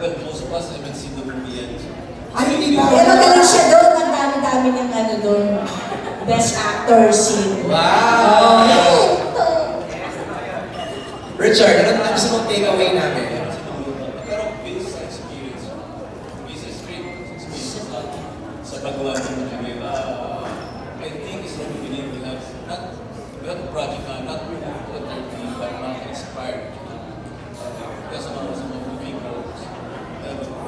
Well, most of us haven't seen the movie yet. Ay, hindi ba? Kaya magaling siya doon. Ang dami-dami niyang ano doon. Best actor scene. Wow! Ito. Richard, ano ang gusto mong take away namin? Pero Vince's experience, Vince's great experience sa, sa paggawa ng movie. Uh, I think it's what we need. We have not, we have a project na not to a third film, but not inspired. Uh, because of our some movie goals,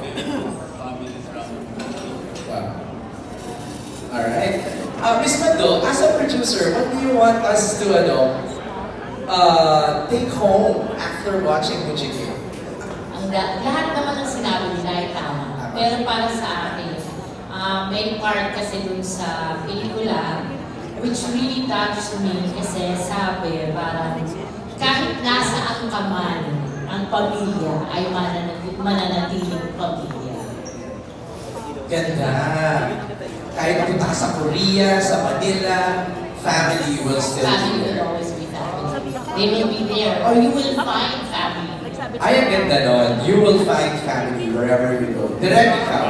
we Wow. Alright. Uh, Miss Mando, as a producer, what do you want us to, ano, uh, take home after watching Mujiki? Ang la- lahat naman ng sinabi nila ay tama. Pero para sa akin, ah, may part kasi dun sa pelikula which really touched me kasi sabi parang kahit nasa ang kaman ang pamilya ay mananati- mananatiling pamilya. Ganda. Kahit punta ka sa Korea, sa Manila, family will still Family be will there. always be family. They will be there or you will find family. Ay, ang ganda nun. You will find family wherever you go. Direct ikaw.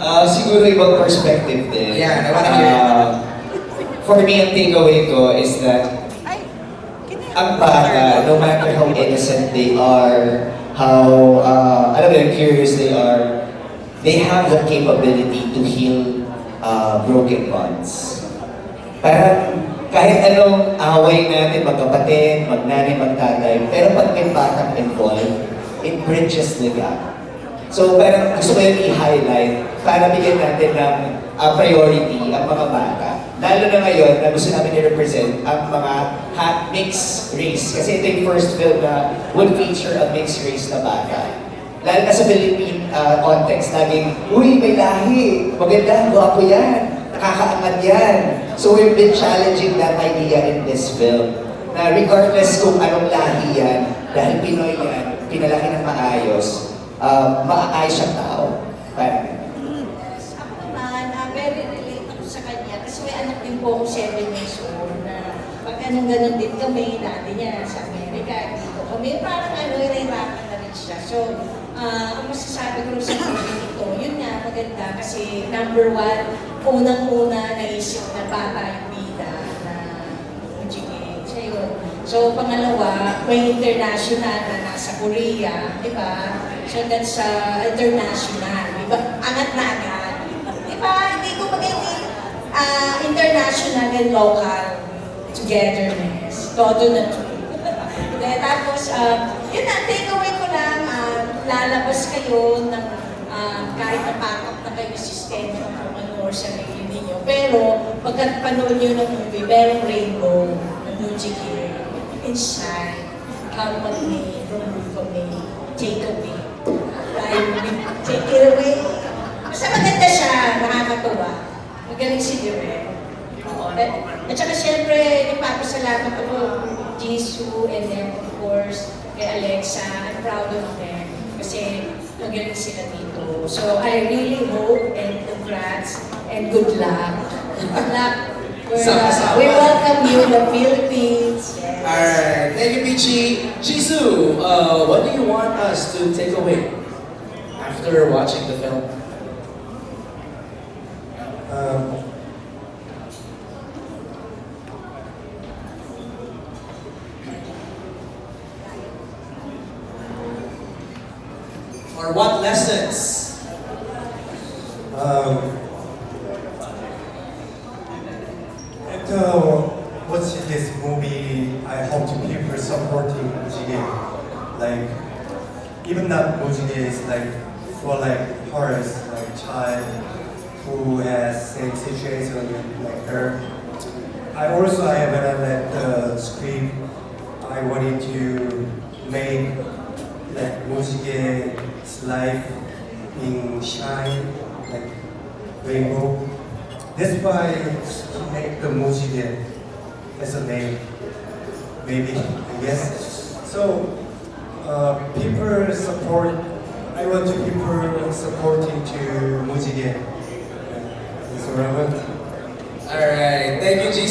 Ah, siguro ibang perspective din. Yeah, I wanna hear. Ah, for me, ang takeaway ko is that ang bata, no matter how innocent they are, how, uh, alam mo yun, curious they are, they have the capability to heal uh, broken bonds. Parang kahit anong away natin, magkapatid, magnanay, magtatay, pero pag may batang involved, it bridges the gap. So parang gusto ko yung i-highlight para bigyan natin ng uh, priority ang mga bata. Lalo na ngayon na gusto namin i-represent ang mga ha- mixed race. Kasi ito yung first film na would feature a mixed race na bata. Lalo na sa Philippine uh, context, laging, Uy, may lahi! Maganda, gwapo yan! Nakakaangat yan! So we've been challenging that idea in this film. Na regardless kung anong lahi yan, dahil Pinoy yan, pinalaki ng maayos, uh, maayos siyang tao. Parang, Yes, ako naman, ah, very relate ako sa kanya kasi may anak din po ako 7 years old na pag anong ganun din kami, dati niya sa Amerika, dito kami, parang ano, nahirapan na rin siya. So, ah, ang masasabi ko sa movie ito, yun nga, maganda kasi number one, unang-una naisip na bata yung bida na Mujige. Siya yun. So, pangalawa, may international na nasa Korea, di ba? So, that's uh, international. Di ba? Angat na agad. Di ba? Hindi ko maging uh, international and local togetherness. Todo na to. Then, tapos, uh, yun na, takeaway ko lang, uh, lalabas kayo ng uh, kahit napakap na kayo sistema ng kung ano or sarili ninyo. Pero, pagkat panood nyo ng movie, merong rainbow na music here. Inside, come with me, remove from me, take away. Fly with me, take it away. Basta maganda siya, nakakatuwa. Magaling si Direk. At, at saka siyempre, nagpapasalamat ako Jisoo and then of course kay Alexa. I'm proud of them kasi magaling sila dito. So I really hope and congrats and good luck. Good luck. We're, uh, we welcome you in the Philippines. Yes. Alright. Thank you, Michi. Jisoo, uh, what do you want us to take away after watching the film? Or what lessons? um, after watching this movie, I hope to people supporting Mujige. Like, even not Mujige is like for like hers, like child who has same situation like her. I also, I when I read the script, I wanted to make like Mujige's life in shine, like rainbow. That's why he made the Mujige as a name, maybe, I guess. So, uh, people support, I want to people supporting to Mujige. That's. Alright, Thank you, Jisoo.